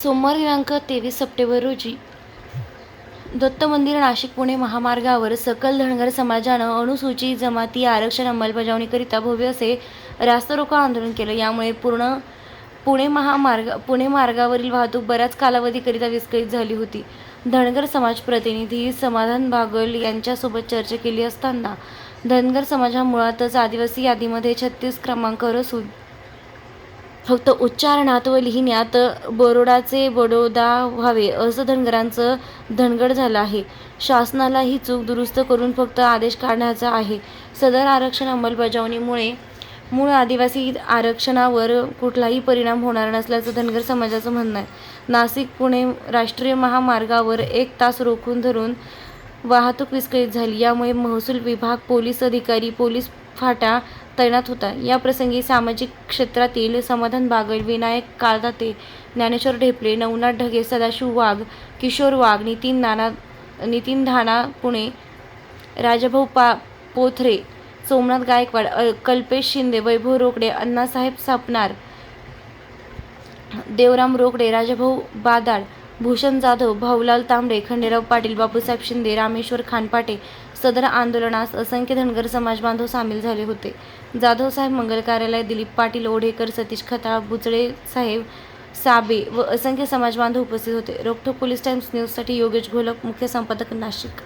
सोमवार दिनांक तेवीस सप्टेंबर रोजी दत्त मंदिर नाशिक पुणे महामार्गावर सकल धनगर समाजानं अनुसूचित जमाती आरक्षण अंमलबजावणीकरिता भव्य असे रास्तारोको आंदोलन केलं. यामुळे पूर्ण पुणे महामार्ग पुणे मार्गावरील वाहतूक बऱ्याच कालावधीकरिता विस्कळीत झाली होती. धनगर समाज प्रतिनिधी समाधान बागल यांच्यासोबत चर्चा केली असताना धनगर समाज हा मुळातच आदिवासी यादीमध्ये छत्तीस क्रमांकावर असून फक्त उच्चारणात व लिहिण्यात बरोडाचे बडोदा व्हावे असं धनगरांचं धनगड झालं आहे. शासनाला ही चूक दुरुस्त करून फक्त आदेश काढण्याचा आहे. सदर आरक्षण अंमलबजावणीमुळे मूळ आदिवासी आरक्षणावर कुठलाही परिणाम होणार नसल्याचं धनगर समाजाचं म्हणणं आहे. नाशिक पुणे राष्ट्रीय महामार्गावर एक तास रोखून धरून वाहतूक विस्कळीत झाली. यामुळे महसूल विभाग पोलीस अधिकारी पोलीस फाटा तैनात होता. या प्रसंगी सामाजिक क्षेत्रातील समाधान बागल विनायक काळदाते ज्ञानेश्वर ढेपले नवनाथ ढगे सदाशिव वाघ किशोर वाघ नितीन नाना नितीन ढाणा पुणे राजाभाऊ पा पोथरे सोमनाथ गायकवाड अ- कल्पेश शिंदे वैभव रोकडे अण्णासाहेब सापणार देवराम रोकडे राजाभाऊ बादाड भूषण जाधव भाऊलाल तांबडे खंडेराव पाटील बापूसाहेब शिंदे रामेश्वर खानपाटे सदर आंदोलनास असंख्य धनगर समाज बांधव सामील झाले होते. जाधव साहेब मंगल कार्यालय दिलीप पाटील ओढेकर सतीश खताळ बुचळे साहेब साबे व असंख्य समाज बांधव उपस्थित होते. रोकठोक पोलीस टाइम्स न्यूजसाठी योगेश घोलक मुख्य संपादक नाशिक.